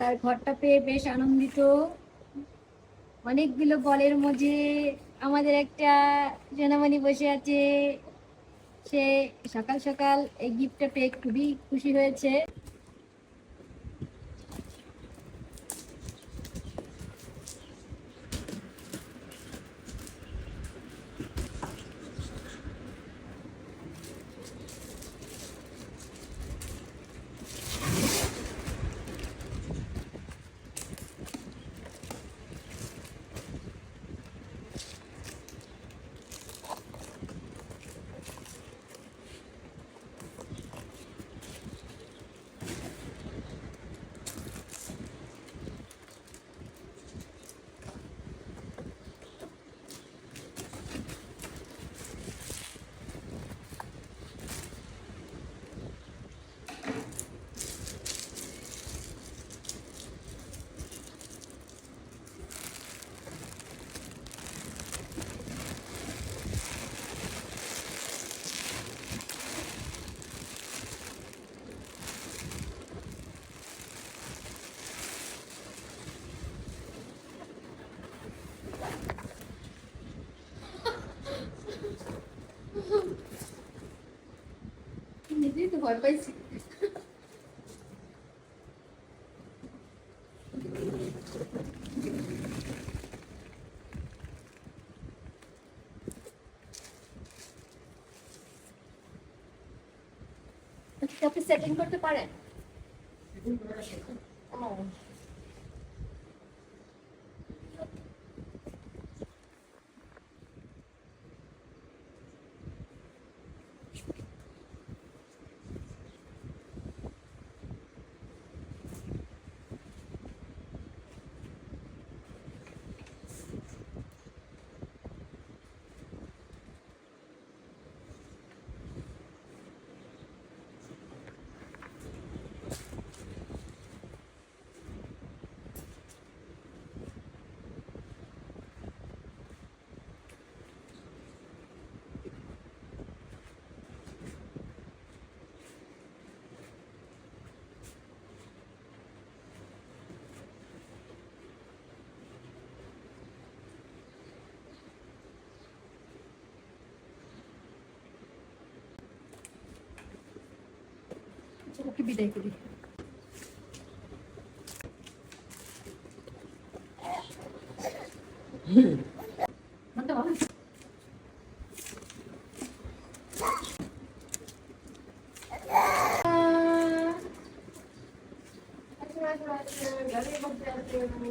তার ঘরটা পেয়ে বেশ আনন্দিত। অনেকগুলো বলের মধ্যে আমাদের একটা জনমণি বসে আছে। সে সকাল সকাল এই গিফটটা পেয়ে খুবই খুশি হয়েছে নিজেই তো ভয় পাইছি। আচ্ছা, আপনি সেটিং করতে পারেন? ও। ওকে বিদায় করি মনটা ভালো দিয়ে দিও রে করে যাও যাও যাও ঘরে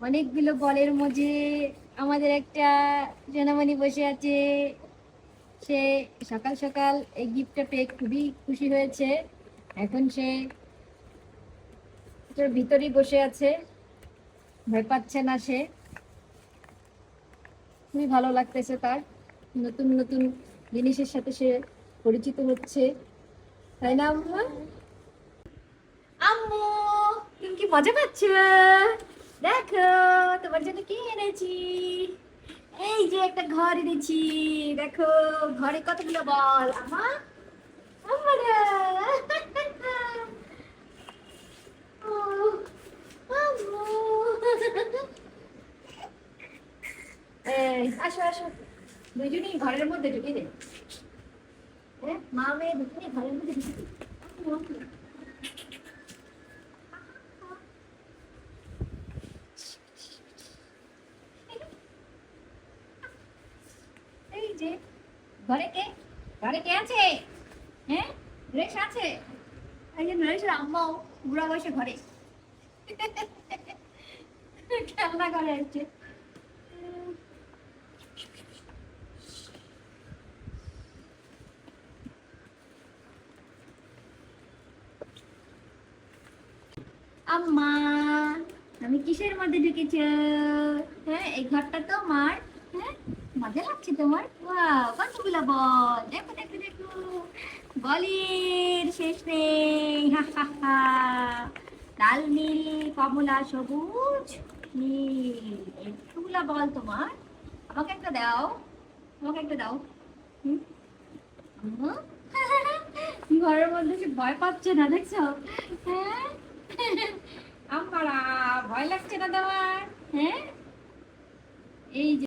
অনেকগুলো বলের মধ্যে আমাদের একটা জনমণি বসে আছে। সে সকাল সকাল এই গিফটটা পেয়ে খুবই খুশি হয়েছে। এখন সে ভিতরেই বসে আছে। ভয় পাচ্ছে না সে। খুবই ভালো লাগতেছে তার। নতুন নতুন জিনিসের সাথে সে পরিচিত হচ্ছে। তাই না, আম্মু? আম্মু, তুমি কি মজা পাচ্ছ? দেখো, তোমার জন্য কি এনেছি? এই যে একটা ঘর এনেছি, দেখো, ঘরে কতগুলো বল? আমার আসো আসো। দুজনেই ঘরের মধ্যে ঢুকে দে। হ্যাঁ মা, মেয়ে দুজনেই ঘরের মধ্যে ঢুকে দে। যে ঘরে কে? ঘরে কে আছে? হ্যাঁ? নরেশ আছে? নরেশের আম্মাও বুড়া বসে ঘরে। খেলনা করে আসছে আম্মা, আমি কিসের মধ্যে ঢুকেছ? হ্যাঁ এই ঘরটা তো মার হ্যাঁ? মজা লাগছে তোমার? ওয়াও কতগুলো বল? দেখো দেখো দেখো। বলের শেষ নেই। লাল, নীল, কমলা, সবুজ, নীল। এতগুলা বল তোমার। আমাকে একটা দাও। আমাকে একটা দাও? ঘরের মধ্যে সে ভয় পাচ্ছে না, দেখছ? হ্যাঁ? আমারা ভয় লাগছে না তোমার? হ্যাঁ? এই যে